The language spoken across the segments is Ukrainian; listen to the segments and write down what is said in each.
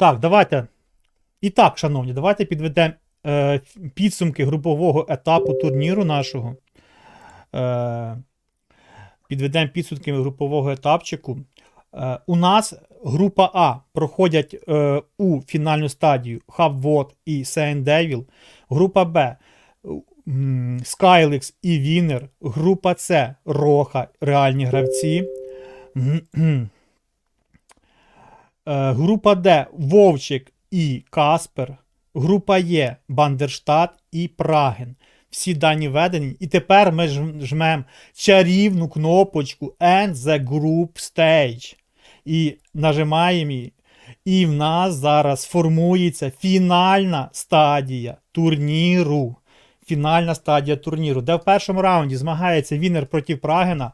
Так, давайте. І так, шановні, давайте підведемо е, підсумки групового етапу турніру нашого. Е, підведемо підсумки групового етапчику. Е, у нас група А проходять е, у фінальну стадію Хабвот і Сейн Девіл. Група Б Skylix і Вінер. Група С Роха, реальні гравці. Е, Група Д Вовчик і Каспер. Група Є Бандерштат і Праген. Всі дані введені. І тепер ми жм- жмемо чарівну кнопочку End the Group Stage. І нажимаємо її. І в нас зараз формується фінальна стадія турніру. Фінальна стадія турніру, де в першому раунді змагається Вінер проти Прагена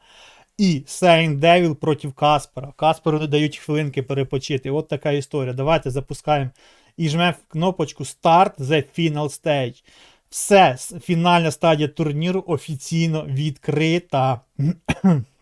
і Сейн Девіл проти Каспера. Касперу не дають хвилинки перепочити. От така історія. Давайте запускаємо і жмемо кнопочку Start the Final Stage. Все, фінальна стадія турніру офіційно відкрита.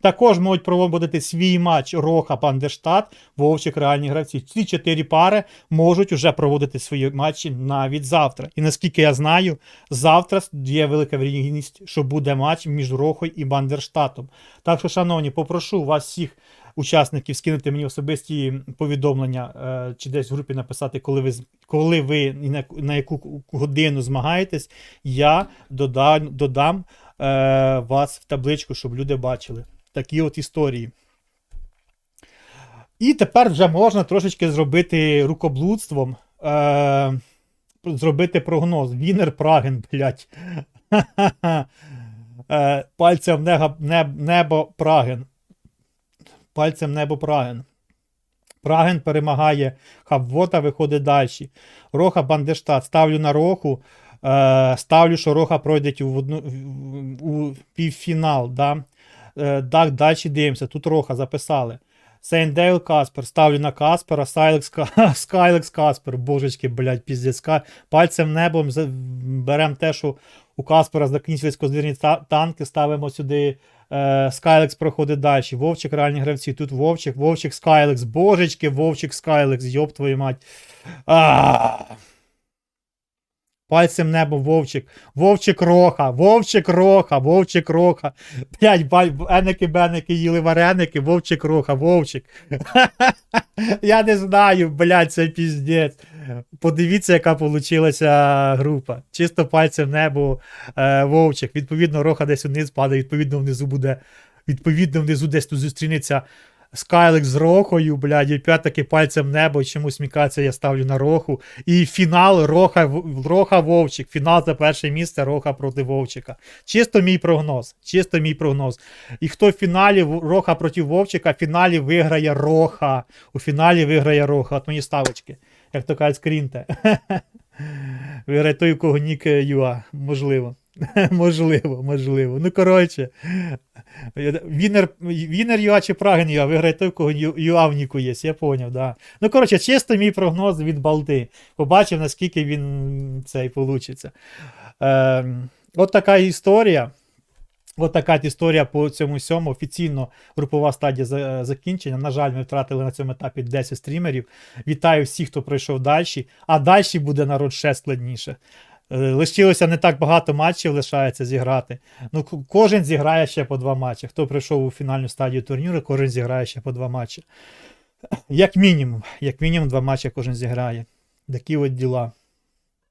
Також можуть проводити свій матч Роха Пандештат, Вовчик реальні гравці. Ці чотири пари можуть уже проводити свої матчі навіть завтра. І наскільки я знаю, завтра є велика вірогідність, що буде матч між Рохою і Бандерштатом. Так що, шановні, попрошу вас всіх учасників скинути мені особисті повідомлення е, чи десь в групі написати, коли ви коли ви на, на яку годину змагаєтесь, я додам, додам е, вас в табличку, щоб люди бачили. Такі от історії. І тепер вже можна трошечки зробити рукоблудством. Е, зробити прогноз. Вінер Праген, блядь. Е, пальцем небо, неб, небо Праген. Пальцем небо Праген. Праген перемагає Хабвота, виходить далі. Роха Бандештат. Ставлю на Роху. Е, ставлю, що Роха пройде у, одну, в- у півфінал. Да? Е, так, далі дивимося. Тут Роха записали. Сейндейл Каспер. Ставлю на Каспера. Сайлекс, Ка- Скайлекс Каспер. Божечки, блядь, піздецька. Пальцем небом беремо те, що у Каспера закінчились козирні танки, ставимо сюди. Е, Скайлекс проходить далі. Вовчик реальні гравці. Тут Вовчик, Вовчик Скайлекс. Божечки, Вовчик Скайлекс. Йоп твою мать. Пальцем небо Вовчик. Вовчик Роха, Вовчик Роха, Вовчик Роха. Блять, еники беники їли вареники, Вовчик Роха, Вовчик. Я не знаю, блять, це піздець. Подивіться, яка получилася група. Чисто пальцем небо е, Вовчик. Відповідно, Роха десь вниз падає, відповідно, внизу буде. Відповідно, внизу десь тут зустрінеться Скайлик з Рохою, блядь, і п'ятаки пальцем небо, чомусь мікація я ставлю на Роху. І фінал Роха, Роха Вовчик. Фінал за перше місце Роха проти Вовчика. Чисто мій прогноз. Чисто мій прогноз. І хто в фіналі Роха проти Вовчика, в фіналі виграє Роха. У фіналі виграє Роха. От мої ставочки. Як то кажуть, скрінте. Виграє той, у кого нік е, Юа. Можливо. можливо, можливо. Ну, коротше. Вінер, Вінер Юа чи Праген Юа, виграє той, у кого Юа в Ніку є, я поняв, да. Ну, коротше, чисто мій прогноз від Балти. Побачив, наскільки він цей получиться. Ем, от така історія. От така історія по цьому всьому. Офіційно групова стадія за- закінчення. На жаль, ми втратили на цьому етапі 10 стрімерів. Вітаю всіх, хто пройшов далі. А далі буде народ ще складніше. Е, Лишилося не так багато матчів лишається зіграти. Ну, кожен зіграє ще по два матчі. Хто прийшов у фінальну стадію турніру, кожен зіграє ще по два матчі. Як мінімум, як мінімум, два матчі кожен зіграє. Такі от діла.